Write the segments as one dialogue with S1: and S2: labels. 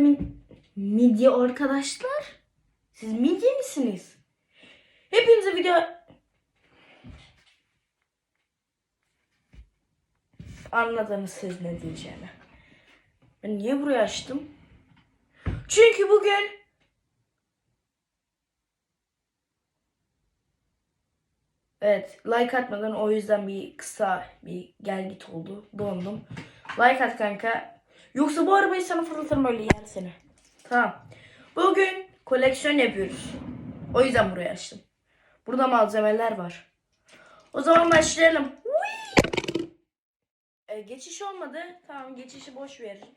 S1: min midye arkadaşlar? Siz midye misiniz? Hepinize video... Anladınız siz ne diyeceğimi. Ben niye burayı açtım? Çünkü bugün Evet, like atmadan o yüzden bir kısa bir gel git oldu. Dondum. Like at kanka. Yoksa bu arabayı sana fırlatırım öyle yer seni. Tamam. Bugün koleksiyon yapıyoruz. O yüzden burayı açtım. Burada malzemeler var. O zaman başlayalım. Ee, geçiş olmadı. Tamam geçişi boş verin.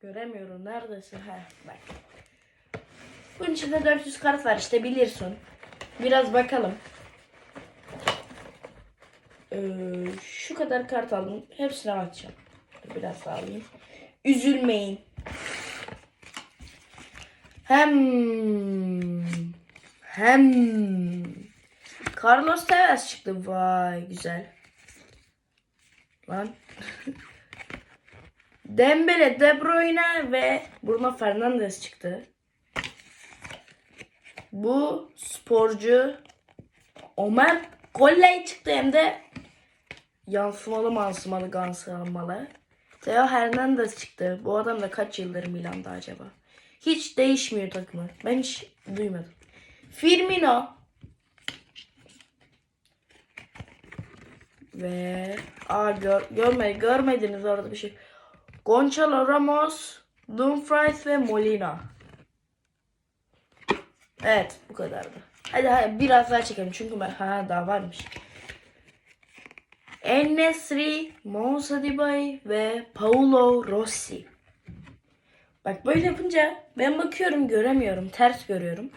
S1: Göremiyorum. Neredesin? Ha, bak. Bunun içinde 400 kart var işte bilirsin. Biraz bakalım. Ee, şu kadar kart aldım. Hepsine bakacağım. Biraz daha alayım. Üzülmeyin. Hem hem Carlos Tevez çıktı. Vay güzel. Lan. Dembele, De Bruyne ve Bruno Fernandes çıktı. Bu sporcu Ömer Kolley çıktı hem de yansımalı mansımalı gansımalı. Theo Hernandez çıktı. Bu adam da kaç yıldır Milan'da acaba? Hiç değişmiyor takımı. Ben hiç duymadım. Firmino ve aa gör, görme, görmediniz orada bir şey. Gonçalo Ramos, Dumfries ve Molina. Evet bu kadardı. Hadi hadi biraz daha çekelim çünkü ben ha daha varmış. Enesri, Moussa Dibay ve Paulo Rossi. Bak böyle yapınca ben bakıyorum göremiyorum. Ters görüyorum.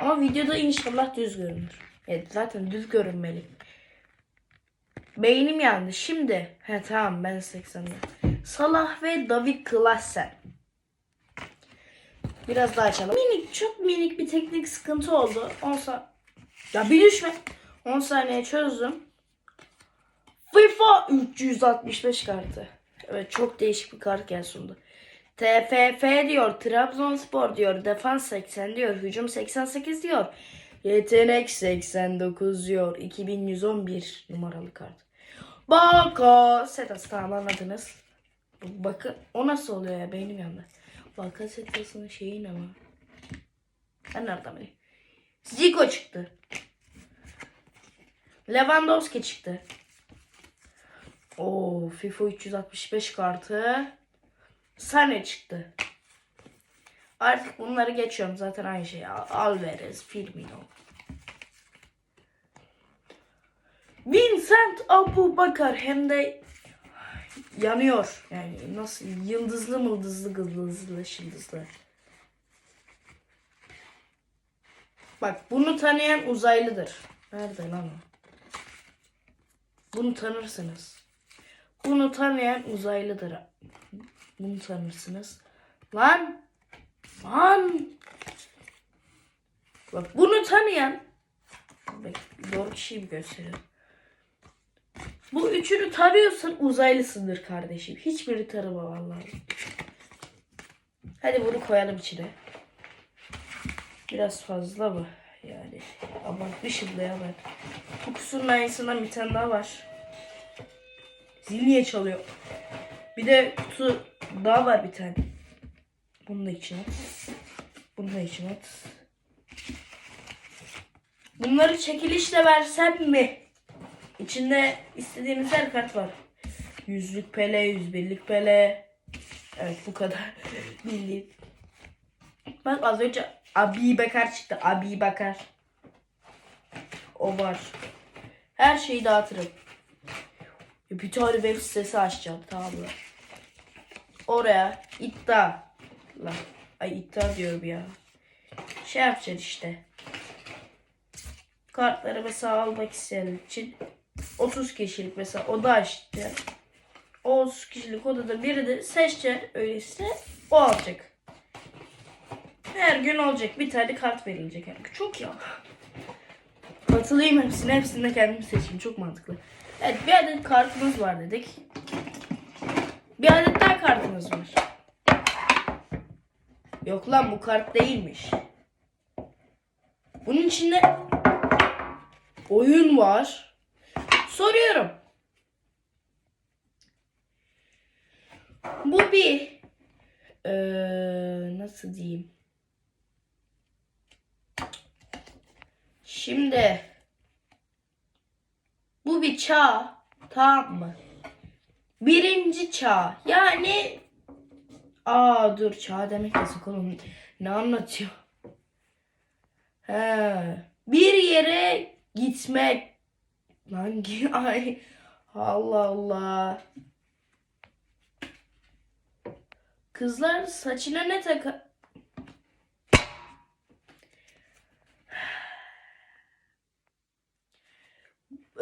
S1: Ama videoda inşallah düz görünür. Evet zaten düz görünmeli. Beynim yandı. Şimdi. He tamam ben 80'de. Salah ve David Klassen. Biraz daha açalım. Minik çok minik bir teknik sıkıntı oldu. 10 sa Ya bir düşme. 10 saniye çözdüm. FIFA 365 kartı. Evet çok değişik bir kart geldi sonunda. TFF diyor, Trabzonspor diyor, Defans 80 diyor, Hücum 88 diyor. Yetenek 89 diyor. 2111 numaralı kart. Baka Setas tamam anladınız. Bakın o nasıl oluyor ya beynim yandı. Baka Setas'ın şeyi ne ama. Ben nereden bileyim. Zico çıktı. Lewandowski çıktı. Oo FIFA 365 kartı. Sane çıktı. Artık bunları geçiyorum zaten aynı şey. Al- Alvarez, Firmino. Vincent Abu Bakar hem de yanıyor. Yani nasıl yıldızlı mıldızlı gıldızlı şıldızlı. Bak bunu tanıyan uzaylıdır. Nerede lan o? Bunu tanırsınız. Bunu tanıyan uzaylıdır. Bunu tanırsınız. Lan! Lan! Bak bunu tanıyan Bak, doğru kişiyi bir gösteriyorum. Bu üçünü tarıyorsan uzaylısındır kardeşim. Hiçbiri tarama vallahi. Hadi bunu koyalım içine. Biraz fazla mı? Yani abartmışım da ya ben. Bu aynısından bir tane daha var. Zil niye çalıyor? Bir de kutu daha var bir tane. Bunu da içine at. Bunu da içine at. Bunları çekilişle versem mi? İçinde istediğiniz her kart var. Yüzlük pele, yüz birlik pele. Evet bu kadar. Bildiğin. Bak az önce Abi Bakar çıktı. Abi Bakar. O var. Her şeyi dağıtırım. Bir tane web sitesi açacağım tamam mı? Oraya iddia. Lan. Ay iddia diyorum ya. Şey yapacaksın işte. Kartları mesela almak isteyen için 30 kişilik mesela oda açtı. O 30 kişilik odada biri de seçecek öyleyse o alacak. Her gün olacak. Bir tane kart verilecek. Yani çok ya. Katılayım hepsine. Hepsini de kendim seçeyim. Çok mantıklı. Evet bir adet kartımız var dedik. Bir adet daha kartımız var. Yok lan bu kart değilmiş. Bunun içinde oyun var. Soruyorum. Bu bir eee, nasıl diyeyim? Şimdi bu bir çağ tamam mı? Birinci çağ. Yani aa dur çağ demek yasak oğlum. Ne anlatıyor? He, bir yere gitmek. Hangi ay Allah Allah. Kızlar saçına ne taka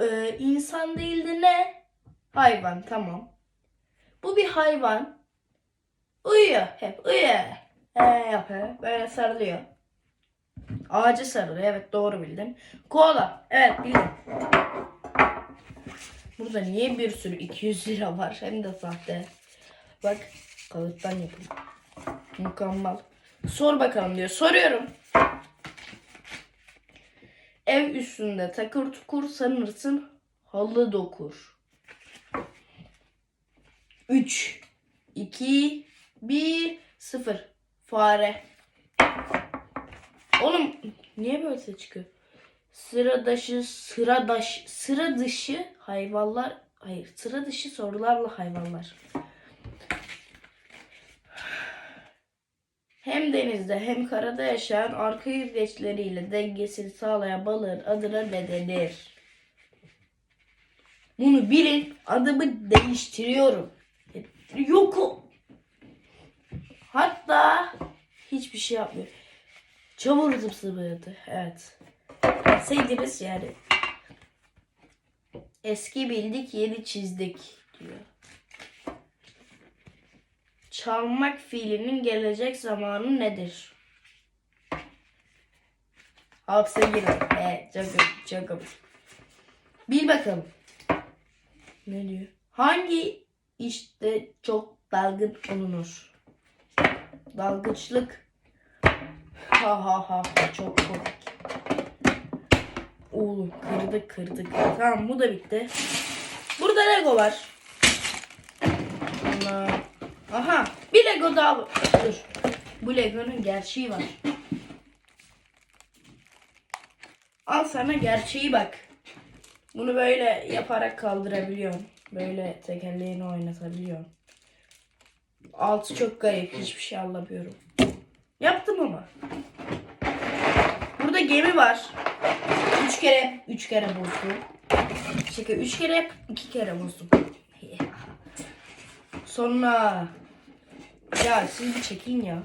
S1: Ee, insan değildi ne? Hayvan tamam. Bu bir hayvan. Uyuyor hep uyuyor. Ee, yapıyor. Böyle sarılıyor. Ağaca sarılıyor. Evet doğru bildim. Koala. Evet bildim. Burada niye bir sürü 200 lira var? Hem de sahte. Bak kağıttan yapılmış. Mükemmel. Sor bakalım diyor. Soruyorum. Ev üstünde takır tukur sanırsın halı dokur. 3 2 1 0 Fare. Oğlum niye böyle ses çıkıyor? Sıra dışı sıra dışı sıra dışı hayvanlar hayır sıra dışı sorularla hayvanlar. Hem denizde hem karada yaşayan arka yüzgeçleriyle dengesini sağlayan balığın adına ne denir? Bunu bilin. Adımı değiştiriyorum. Yok o. Hatta hiçbir şey yapmıyor. Çamur zıpsıbıydı. Evet. Bilseydiniz yani. Eski bildik yeni çizdik diyor. Çalmak fiilinin gelecek zamanı nedir? Hapse girer. Evet çok çok. Bil bakalım. Ne diyor? Hangi işte çok dalgın olunur? Dalgıçlık. Ha ha ha çok komik. Oğlum kırdık kırdık. Tamam bu da bitti. Burada Lego var. Allah. Aha bir Lego daha var. Dur. Bu Lego'nun gerçeği var. Al sana gerçeği bak. Bunu böyle yaparak kaldırabiliyorsun. Böyle tekerleğini oynatabiliyorsun. Altı çok garip. Hiçbir şey anlamıyorum. Yaptım ama. Burada gemi var. Üç kere, üç kere bozdum. Şaka üç kere iki kere bozdum. Sonra ya siz bir çekin ya.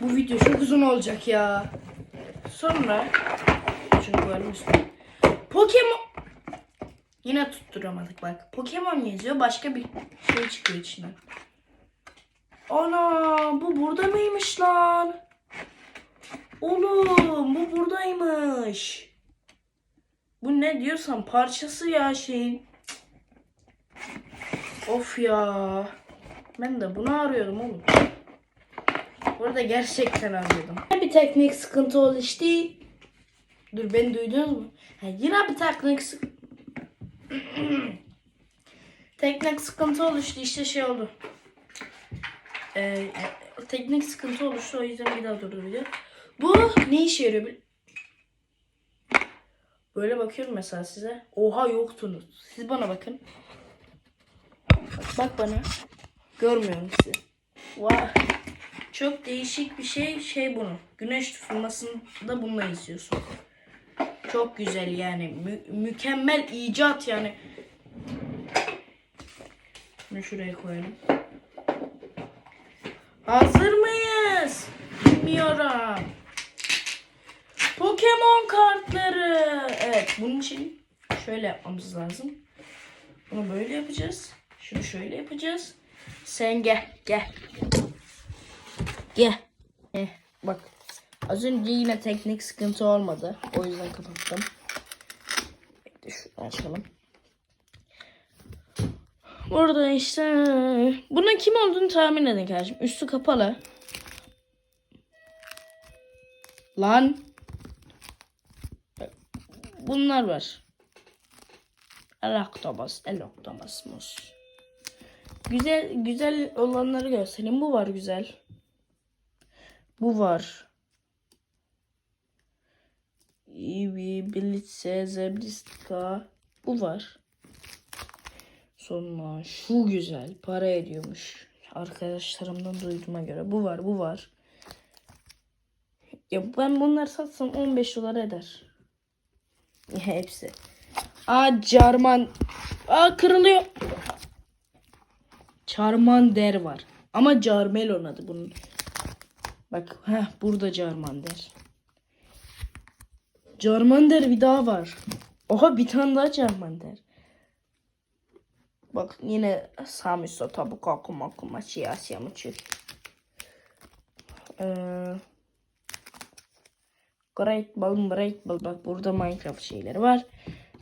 S1: Bu video çok uzun olacak ya. Sonra çünkü görmüştüm. Pokemon Yine tutturamadık bak. Pokemon yazıyor başka bir şey çıkıyor içinden. Ana bu burada mıymış lan? Oğlum bu buradaymış. Bu ne diyorsan parçası ya şeyin. Of ya. Ben de bunu arıyordum oğlum. Burada gerçekten arıyordum. Bir teknik sıkıntı oluştu. Dur beni duydunuz mu? Ha, yine bir teknik sıkıntı. teknik sıkıntı oluştu işte şey oldu. Ee, teknik sıkıntı oluştu o yüzden bir daha durduracağım. Bu ne işe yarıyor? Böyle bakıyorum mesela size. Oha yoktunuz. Siz bana bakın. Bak bana. Görmüyorum sizi. Vay. Çok değişik bir şey şey bunu. Güneş tutulmasında bununla izliyorsun. Çok güzel yani. Mü- mükemmel icat yani. Bunu şuraya koyalım. Hazır mıyız? Bilmiyorum. Pokemon kartları. Evet bunun için şöyle yapmamız lazım. Bunu böyle yapacağız. Şunu şöyle yapacağız. Sen gel gel. Gel. Heh, bak. Az önce yine teknik sıkıntı olmadı. O yüzden kapattım. Şunu açalım. Burada işte bunun kim olduğunu tahmin edin kardeşim. Üstü kapalı. Lan. Bunlar var. Eloktobas, Eloktobasmus. Güzel güzel olanları göstereyim. Bu var güzel. Bu var. Ibi, Blitze, Zebristka. Bu var. Sonra şu güzel. Para ediyormuş. Arkadaşlarımdan duyduğuma göre. Bu var, bu var. Ya ben bunları satsam 15 dolar eder. Hepsi. Aa Carman. Aa kırılıyor. Charmander var. Ama Carmelon adı bunun. Bak heh, burada Charmander. Charmander bir daha var. Oha bir tane daha Charmander. Bak yine Samiso tabu kakuma kuma siyasi mıçı. Ee, Great Ball, Great Ball. Bak burada Minecraft şeyleri var.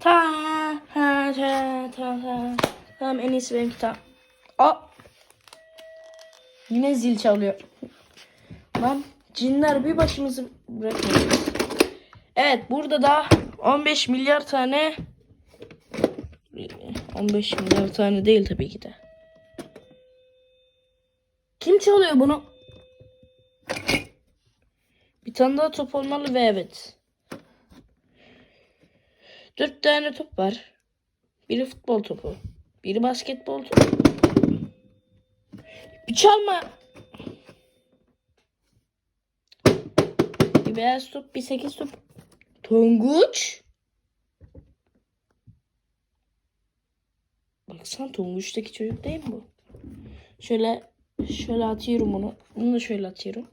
S1: Ta ta ta ta ta. Tamam en iyisi benimki ta. Aa! Yine zil çalıyor. Lan cinler bir başımızı bırakmıyor. Evet burada da 15 milyar tane 15 milyar tane değil tabii ki de. Kim çalıyor bunu? Bir tane daha top olmalı ve evet. Dört tane top var. Biri futbol topu. Biri basketbol topu. Bir çalma. Bir beyaz top, bir sekiz top. Tonguç. Baksana Tonguç'taki çocuk değil mi bu? Şöyle şöyle atıyorum bunu. Bunu da şöyle atıyorum.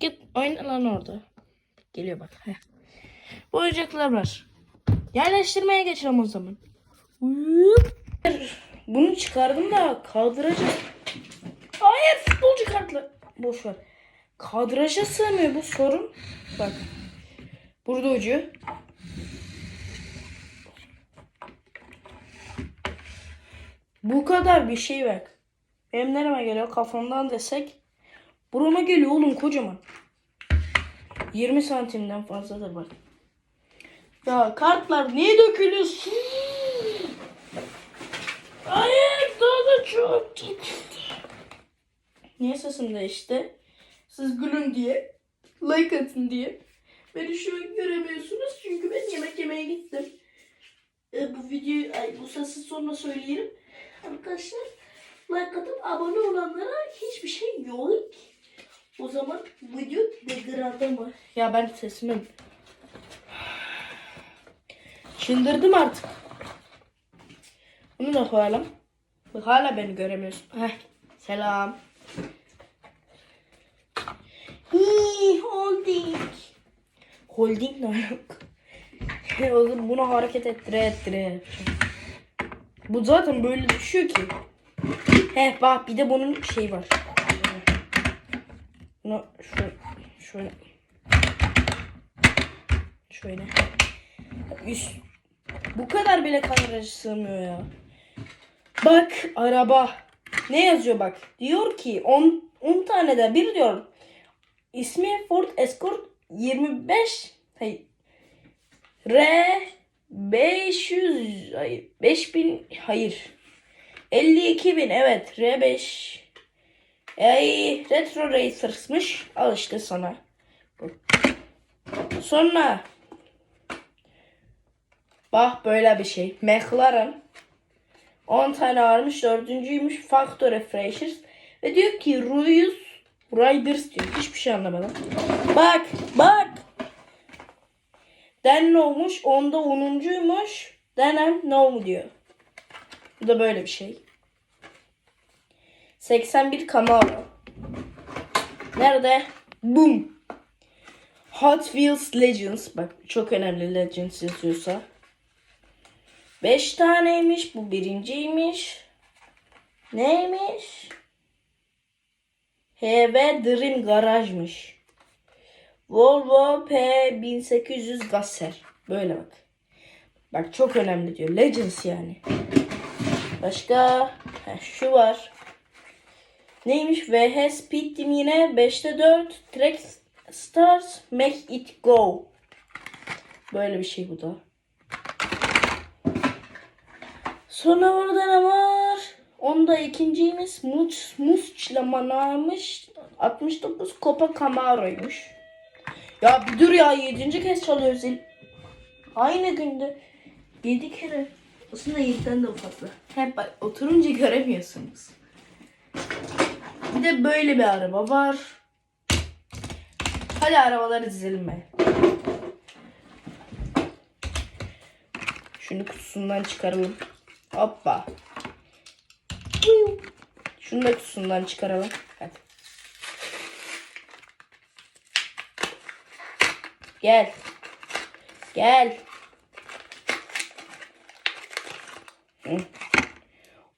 S1: Git oyna lan orada. Geliyor bak. Heh. Bu oyuncaklar var. Yerleştirmeye geçelim o zaman. Hop. Bunu çıkardım da kaldıracağım. Hayır futbolcu kartlı. Boş ver. Kadraja sığmıyor bu sorun. Bak. Burada ucu. Bu kadar bir şey bak. Benim nereme geliyor kafamdan desek. Burama geliyor oğlum kocaman. 20 santimden fazladır bak. Ya kartlar niye dökülüyorsun? Hayır daha da çok döküldü. Niye sesim değişti? Siz gülün diye. Like atın diye. Beni şu an göremiyorsunuz çünkü ben yemek yemeye gittim. E, bu videoyu, ay, bu sesi sonra söyleyelim. Arkadaşlar like atıp abone olanlara hiçbir şey yok. O zaman video degrada mı? Ya ben sesimin çıldırdım artık. Bunu da koyalım. Bak hala beni göremiyorsun. Heh. Selam. Hii, holding. Holding ne yok? Oğlum bunu hareket ettire ettire. Bu zaten böyle düşüyor ki. Heh bak bir de bunun şey var. Bunu şöyle şöyle şöyle üst bu kadar bile kameracı sığmıyor ya. Bak araba. Ne yazıyor bak. Diyor ki 10 10 tane de bir diyor. İsmi Ford Escort 25 hayır. R 500 hayır 5000 hayır. 52 bin evet R5 Ey Retro Racers'mış. Al işte sana. Sonra Bak böyle bir şey. McLaren 10 tane varmış. Dördüncüymüş. Factory Freshers. Ve diyor ki Ruiz Riders diyor. Hiçbir şey anlamadım. Bak bak. Den olmuş. Onda 10'uncuymuş. Denen no mu diyor. Bu da böyle bir şey. 81 Camaro. Nerede? Boom. Hot Wheels Legends. Bak çok önemli Legends yazıyorsa. 5 taneymiş. Bu birinciymiş. Neymiş? HV Dream Garaj'mış. Volvo P1800 Gasser. Böyle bak. Bak çok önemli diyor. Legends yani. Başka Heh, şu var. Neymiş? VH Speed Team yine 5'te 4. Track Stars Make It Go. Böyle bir şey bu da. Sonra orada ne var? Onda ikinciyimiz Muç Muçlamanaymış. 69 Copa Camaro'ymuş. Ya bir dur ya 7. kez çalıyor zil. Aynı günde 7 kere. Aslında 7'den de fazla. Hep bak oturunca göremiyorsunuz. Bir de böyle bir araba var. Hadi arabaları dizelim be. Şunu kutusundan çıkaralım. Hoppa. Şunu da kutusundan çıkaralım. Hadi. Gel. Gel.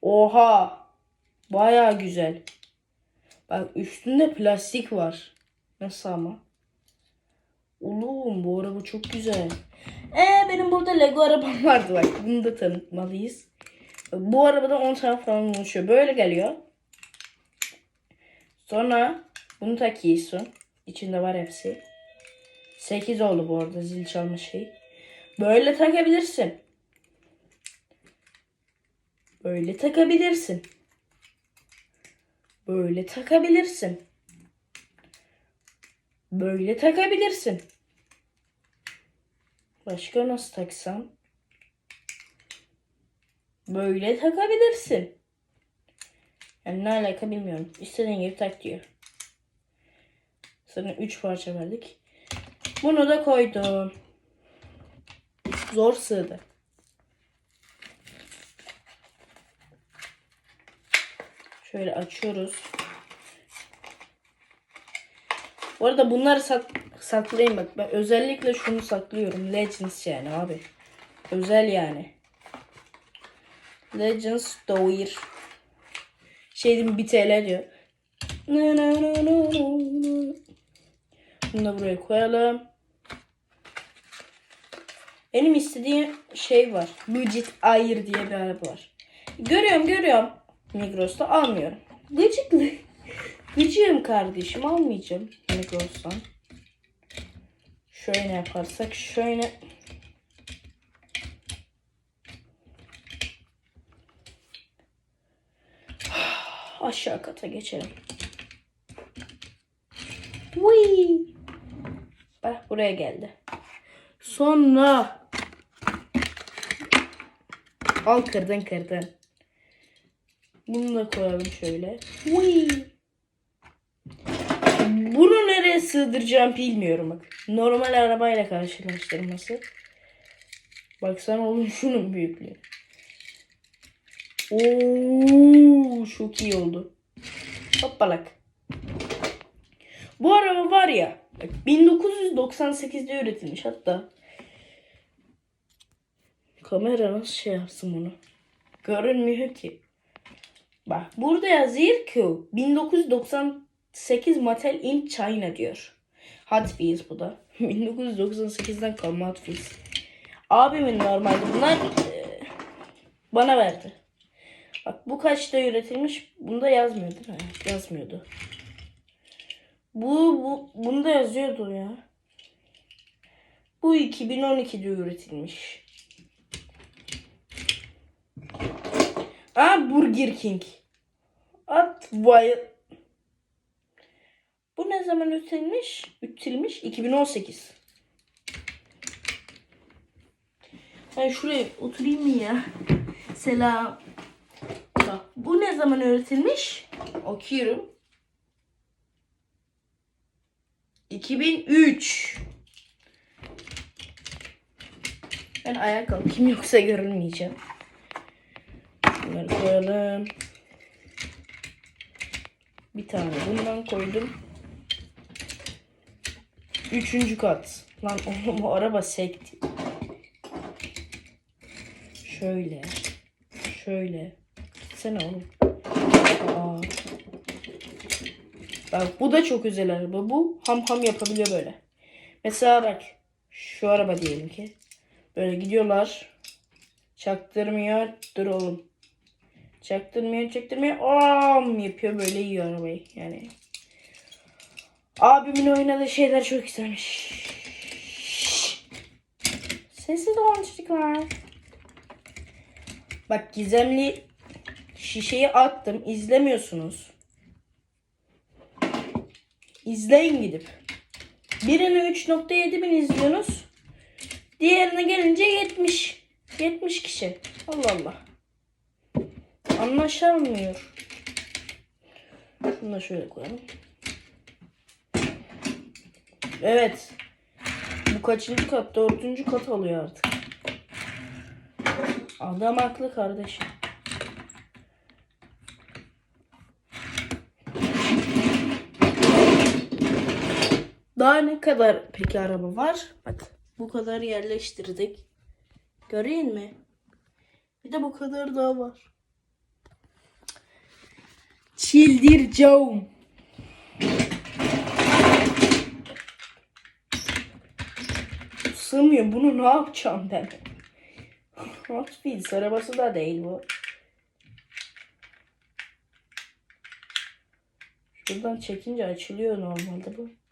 S1: Oha. Baya güzel. Bak üstünde plastik var. Nasıl ama? Oğlum bu araba çok güzel. Ee benim burada Lego arabam vardı bak. Bunu da tanıtmalıyız. Bu arabada 10 tane falan oluşuyor. Böyle geliyor. Sonra bunu takıyorsun. İçinde var hepsi. 8 oldu bu arada zil çalma şey. Böyle takabilirsin. Böyle takabilirsin. Böyle takabilirsin. Böyle takabilirsin. Başka nasıl taksam? Böyle takabilirsin. Yani ne alaka bilmiyorum. İstediğin gibi tak diyor. Sana 3 parça verdik. Bunu da koydum. Zor sığdı. Şöyle açıyoruz. Bu arada bunları sak saklayayım bak. Ben özellikle şunu saklıyorum. Legends yani abi. Özel yani. Legends Doir. Şeydim 1 TL diyor. Bunu da buraya koyalım. Benim istediğim şey var. Budget Air diye bir araba var. Görüyorum görüyorum. Migros'ta almıyorum. Gıcıklı. Gıcığım kardeşim almayacağım Migros'tan. Şöyle yaparsak şöyle. Aşağı kata geçelim. Whee! Bak buraya geldi. Sonra al kırdın kırdın. Bunu da koyalım şöyle. Whee! Bunu nereye sığdıracağım bilmiyorum bak. Normal arabayla karşılaştırması. Baksana oğlum şunun büyüklüğü. Oo, çok iyi oldu. Hoppalak. Bu araba var ya bak 1998'de üretilmiş hatta. Kamera nasıl şey yapsın bunu? Görünmüyor ki. Bak burada yazıyor ki 1998 Mattel in China diyor. Hot Wheels bu da. 1998'den kalma Hot Wheels. Abimin normalde bunlar e, bana verdi. Bak bu kaçta üretilmiş? Bunda yazmıyor değil mi? Yazmıyordu. Bu, bu bunda yazıyordu ya. Bu 2012'de üretilmiş. Aa Burger King. At vay. Bu ne zaman üretilmiş? Üretilmiş 2018. Ben şuraya oturayım mı ya? Selam. Bak, bu ne zaman üretilmiş? Okuyorum. 2003. Ben ayağa kalkayım yoksa görünmeyeceğim. Bunları koyalım. Bir tane bundan koydum. Üçüncü kat. Lan oğlum o araba sekti. Şöyle. Şöyle. Gitsene oğlum. Aa. Bak bu da çok özel araba. Bu ham ham yapabiliyor böyle. Mesela bak. Şu araba diyelim ki. Böyle gidiyorlar. Çaktırmıyor. Dur oğlum. Çaktırmıyor çaktırmıyor. Am yapıyor böyle yiyor arabayı yani. Abimin oynadığı şeyler çok güzelmiş. Sessiz olun çocuklar. Bak gizemli şişeyi attım. izlemiyorsunuz. İzleyin gidip. Birini 3.7 bin izliyorsunuz. Diğerine gelince 70. 70 kişi. Allah Allah. Anlaşılmıyor. Şunu da şöyle koyalım. Evet. Bu kaçıncı kat? Dördüncü kat alıyor artık. Adam haklı kardeşim. Daha ne kadar peki araba var? Bak bu kadar yerleştirdik. Göreyim mi? Bir de bu kadar daha var. Çildireceğim. Sığmıyor. Bunu ne yapacağım ben? Hot Wheels arabası da değil bu. Şuradan çekince açılıyor normalde bu.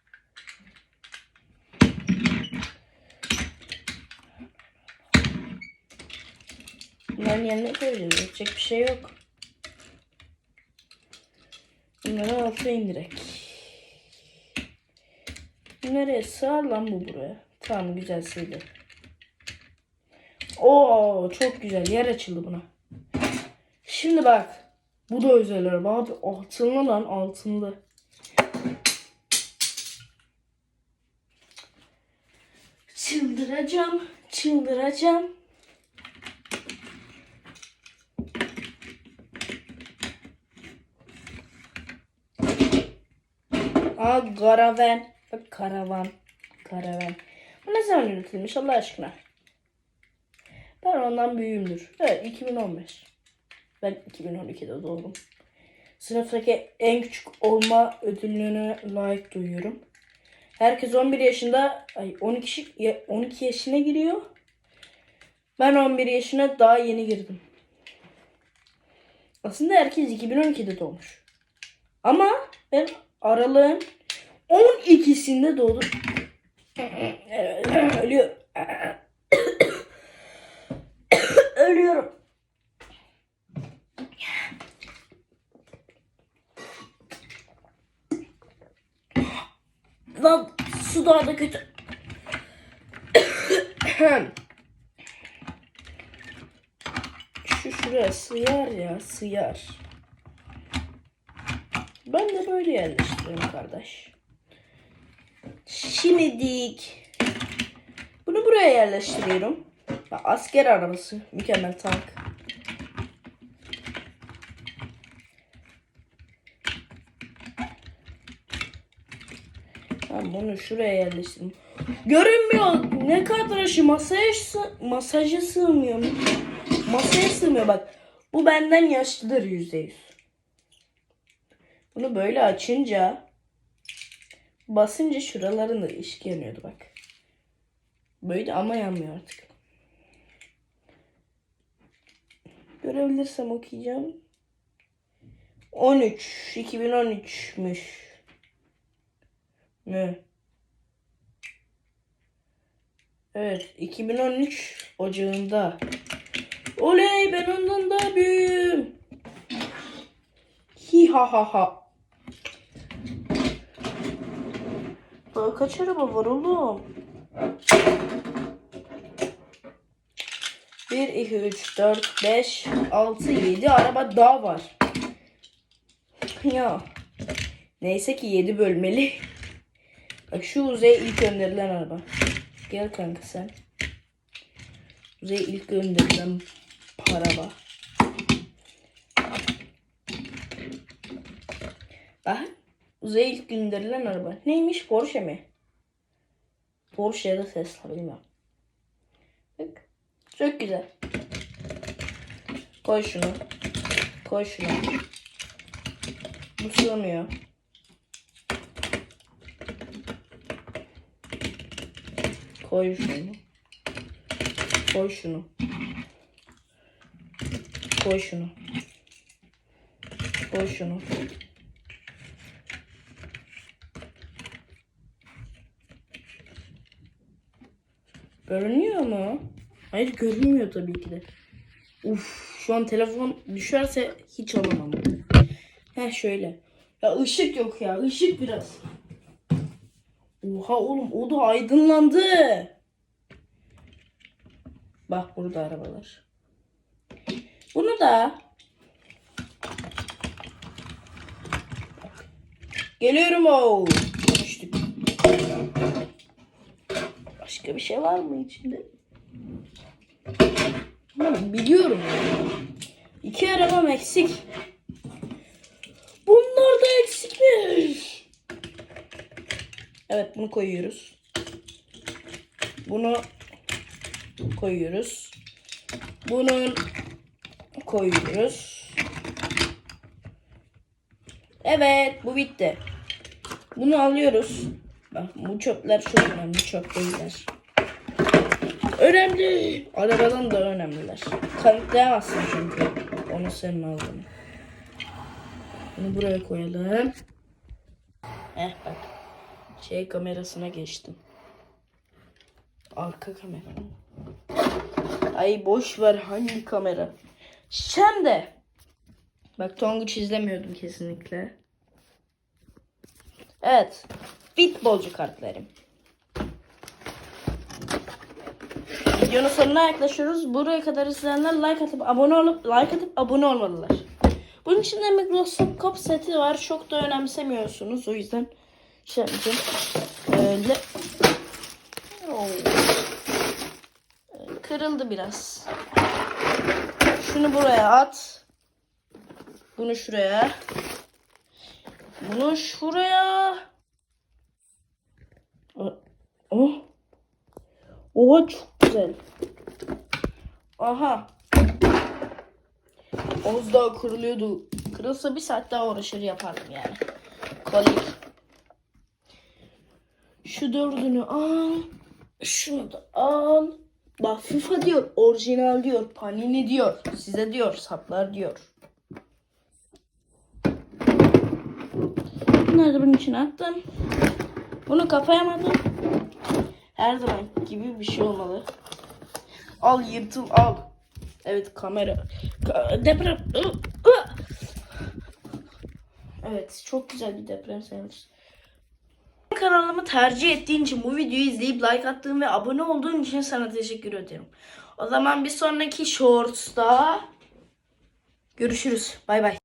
S1: Bunların yerine koyacağız. Yapacak bir şey yok. Bunları alta indirek. Nereye sığar lan bu buraya? Tamam güzel sığdı. Oo çok güzel yer açıldı buna. Şimdi bak. Bu da özel araba abi. Altınlı lan altınlı. Çıldıracağım. Çıldıracağım. Aa karavan. Bak karavan. Karavan. Bu ne zaman üretilmiş Allah aşkına? Ben ondan büyüğümdür. Evet 2015. Ben 2012'de doğdum. Sınıftaki en küçük olma ödülünü layık duyuyorum. Herkes 11 yaşında, ay 12, şi- 12 yaşına giriyor. Ben 11 yaşına daha yeni girdim. Aslında herkes 2012'de doğmuş. Ama ben aralığın 12'sinde doğdum. Ölüyor. Ölüyorum. Lan su daha da kötü. Şu şuraya sıyar ya sıyar. Ben de böyle yerleştiriyorum kardeş. Şimdilik bunu buraya yerleştiriyorum. Ya, asker arabası. Mükemmel tank. Ben bunu şuraya yerleştirdim. Görünmüyor. Ne kadar şu masaya masaja sığmıyor. Masaya sığmıyor bak. Bu benden yaşlıdır yüzde yüz. Bunu böyle açınca basınca şuralarında ışık yanıyordu bak. Böyle ama yanmıyor artık. Görebilirsem okuyacağım. 13 2013'müş. Mü? Evet 2013 Ocağında. Oley ben ondan daha büyüğüm. Hi ha ha ha. Daha kaç araba var oğlum? 1, 2, 3, 4, 5, 6, 7 araba daha var. Ya. Neyse ki 7 bölmeli. Bak şu Uzay'a ilk gönderilen araba. Gel kanka sen. Uzay'a ilk gönderilen araba. Bak. Uzay'a ilk gönderilen araba. Neymiş? Porsche mi? Porsche ya da Tesla bilmiyorum. Bak. Çok güzel. Koy şunu. Koy şunu. Bu sığmıyor. Koy şunu. Koy şunu. Koy şunu. Koy şunu. Görünüyor mu? Hayır görünmüyor tabii ki de. Uf, şu an telefon düşerse hiç alamam. Heh şöyle. Ya ışık yok ya. ışık biraz. Oha oğlum o da aydınlandı. Bak burada arabalar. Bunu da Geliyorum o. Başka bir şey var mı içinde? Hı, biliyorum. İki arabam eksik. Bunlar da eksikmiş. Evet bunu koyuyoruz. Bunu koyuyoruz. Bunun koyuyoruz. Evet bu bitti. Bunu alıyoruz. Bak bu çöpler çok önemli. Çöp değiller. Önemli. Arabadan da önemliler. Kanıtlayamazsın çünkü. Onu senin aldığını. Bunu buraya koyalım. Eh bak. Şey kamerasına geçtim. Arka kamera. Ay boş ver hangi kamera? Şimdi. Bak Tonguç izlemiyordum kesinlikle. Evet. Futbolcu kartlarım. Videonun sonuna yaklaşıyoruz. Buraya kadar izleyenler like atıp abone olup like atıp abone olmalılar. Bunun içinde mikroskop seti var. Çok da önemsemiyorsunuz. O yüzden şey yapacağım. Öyle. Kırıldı biraz. Şunu buraya at. Bunu şuraya. Bunu şuraya. Oh. Oha çok güzel. Aha. Az daha kırılıyordu. Kırılsa bir saat daha uğraşır yapardım yani. Kolik. Şu dördünü al. Şunu da al. Bak FIFA diyor. Orijinal diyor. Panini diyor. Size diyor. Saplar diyor. Bunları da bunun içine attım. Bunu kapayamadım. Her zaman gibi bir şey olmalı. Al yırtıl al. Evet kamera. Ka- deprem. Evet çok güzel bir deprem sayılır. Kanalımı tercih ettiğin için bu videoyu izleyip like attığın ve abone olduğun için sana teşekkür ederim. O zaman bir sonraki shorts'ta görüşürüz. Bay bay.